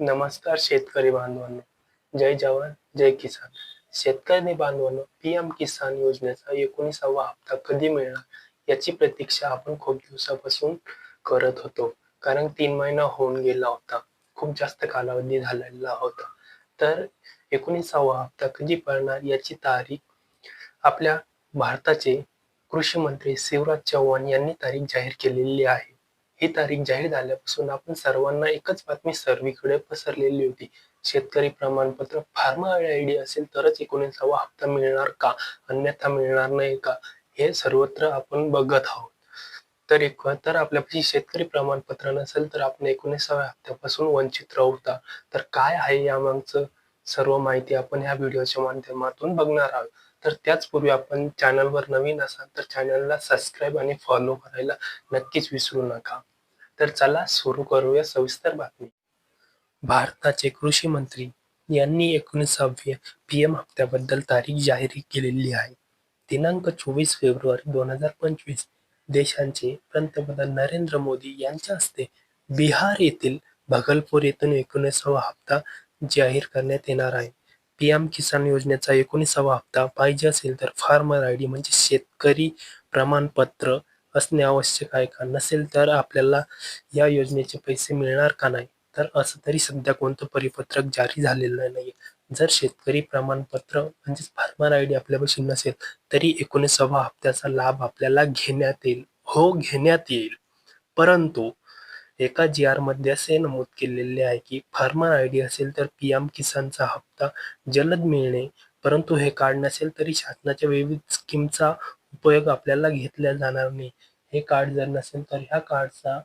नमस्कार शेतकरी बांधवांनो. जय जवान जय किसान. शेतकरी बांधवांनो पीएम किसान योजनेचा एकोणीसावा हप्ता कधी मिळणार याची प्रतीक्षा आपण खूप दिवसापासून करत होतो. कारण तीन महिना होऊन गेला होता. खूप जास्त कालावधी झालेला होता. तर एकोणीसावा हप्ता कधी पडणार याची तारीख आपल्या भारताचे कृषी मंत्री शिवराज चव्हाण यांनी तारीख जाहीर केलेली आहे. ही तारीख जाहीर झाल्यापासून आपण सर्वांना एकच बातमी सर्वीकडे पसरलेली होती. शेतकरी प्रमाणपत्र फार्मा आय डी असेल तरच एकोणीसावा हप्ता मिळणार का? अन्यथा मिळणार नाही का? हे सर्वत्र आपण बघत आहोत. तर एक तर आपल्यापाशी शेतकरी प्रमाणपत्र नसेल तर आपण एकोणीसाव्या हप्त्यापासून वंचित राहू तर काय आहे यामागचं सर्व माहिती आपण ह्या व्हिडिओच्या माध्यमातून बघणार आहोत. तर त्याचपूर्वी आपण चॅनलवर नवीन असाल तर चॅनलला सबस्क्राईब आणि फॉलो करायला नक्कीच विसरू नका. तर चला सुरू करूया सविस्तर बातमी. भारताचे कृषी मंत्री यांनी एकोणीसाव्या पीएम हप्त्याबद्दल तारीख जाहीर केलेली आहे. दिनांक चोवीस फेब्रुवारी दोन हजार पंचवीस देशांचे पंतप्रधान नरेंद्र मोदी यांच्या हस्ते बिहार येथील भगलपूर येथून एकोणीसावा हप्ता जाहीर करण्यात येणार आहे. पीएम किसान योजनेचा एकोणीसावा हप्ता पाहिजे असेल तर फार्मर आय डी म्हणजे शेतकरी प्रमाणपत्र असणे आवश्यक आहे का? नसेल तर आपल्याला या योजनेचे पैसे मिळणार का नाही? तर असं तरी सध्या कोणतं परिपत्रक जारी झालेलं नाही जर शेतकरी प्रमाणपत्र म्हणजेच फार्मर आय डी आपल्यापाशी नसेल तरी एकोणीसावा हप्त्याचा लाभ आपल्याला घेण्यात येईल. हो घेण्यात येईल. परंतु एका जी आरमध्ये असे नमूद केलेले आहे की फार्मर आय डी असेल तर पी एम किसानचा हप्ता जलद मिळणे परंतु हे कार्ड नसेल तरी शासनाच्या विविध स्कीमचा उपयोग आपल्याला घेतला जाणार नाही. हे कार्ड जर नसेल तर ह्या कार्डचा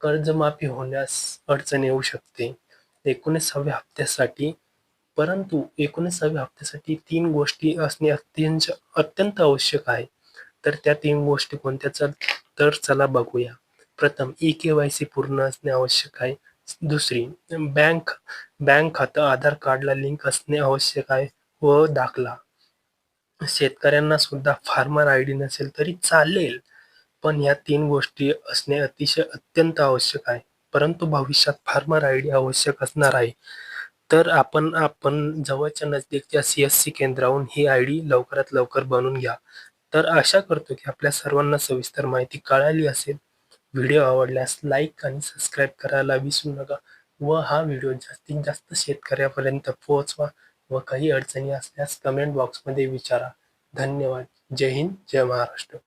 कर्जमाफी होण्यास अडचण येऊ शकते. एकोणीसाव्या हप्त्यासाठी परंतु एकोणीसाव्या हप्त्यासाठी तीन गोष्टी असणे अत्यंत अत्यंत आवश्यक आहे. तर त्या तीन गोष्टी कोणत्या? चल तर चला बघूया. प्रथम ई के वाय सी पूर्ण असणे आवश्यक आहे. दुसरी बँक बँक खातं आधार कार्डला लिंक असणे आवश्यक आहे व दाखला. शेतकऱ्यांना सुद्धा फार्मर आय डी नसेल तरी चालेल पण या तीन गोष्टी असणे अतिशय अत्यंत आवश्यक आहे. परंतु भविष्यात फार्मर आय डी आवश्यक असणार आहे. तर आपण आपण जवळच्या नजदीकच्या सी एस सी केंद्राहून ही आय डी लवकरात लवकर बनवून घ्या. तर आशा करतो की आपल्या सर्वांना सविस्तर माहिती कळाली असेल. व्हिडिओ आवडल्यास लाईक आणि सबस्क्राईब करायला विसरू नका व हा व्हिडिओ जास्तीत जास्त शेतकऱ्यापर्यंत पोहोचवा व काही अडचणी असल्यास कमेंट बॉक्समध्ये विचारा. धन्यवाद. जय हिंद. जय महाराष्ट्र.